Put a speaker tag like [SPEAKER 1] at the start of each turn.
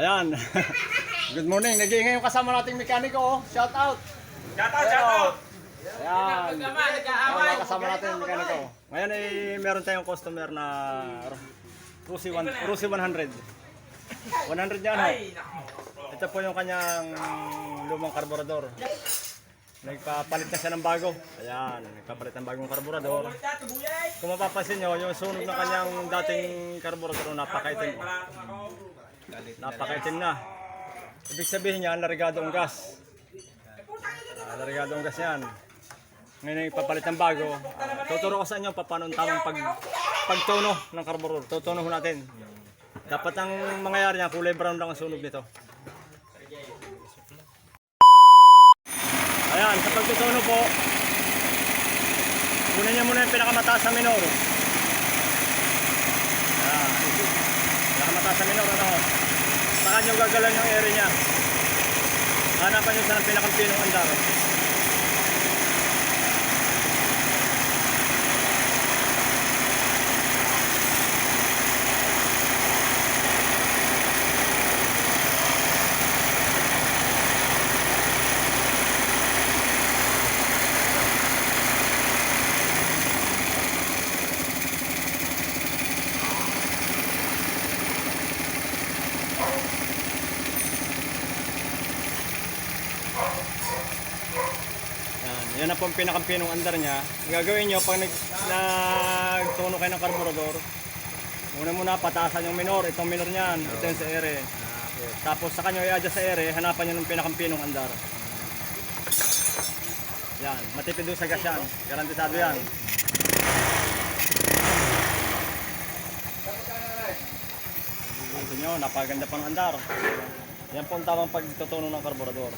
[SPEAKER 1] Ayan. Good morning. Nag-iingay yung kasama nating mekaniko. oh. Shout out.
[SPEAKER 2] Shout out, shout out!
[SPEAKER 1] Ayan. Ayan, kasama natin yung mekaniko. Ngayon ay meron tayong customer na Rusi, one, Rusi 100. 100 yan. ho. Ito po yung kanyang lumang karburador. Nagpapalit na siya ng bago. Ayan, nagpapalit ng bagong karburador. Kung mapapansin nyo, yung sunog ng kanyang dating karburador, napakaitim po. Napakaitim na. Ibig sabihin niya, larigado ang gas. Ah, larigado ang gas yan. Ngayon ay papalit ng bago. Ah, tuturo ko sa inyo pa paano ang tamang pag, pagtono ng karburador. Tutuno natin. Dapat ang mangyayari niya, kulay brown lang ang sunog nito. Ayan, sa pagtutuno po, kunin niyo muna yung pinakamataas na minor. Ayan. Pinakamataas na minor, ano? Niyo gagalan yung area niya. Hanapan niyo sa pinakampinong andar. Yan, na po ang pinakampinong andar niya. Ang gagawin nyo, pag nag, nagtuno kayo ng karburador, muna muna pataasan yung minor, itong minor niyan, ito yung sa ere. Tapos sa kanyo i-adjust sa ere, hanapan nyo ng pinakampinong andar. Yan, matipid doon sa gas yan. Garantisado yan. Ito nyo, napaganda pa ng andar. Yan po ang tamang pagtutuno ng karburador.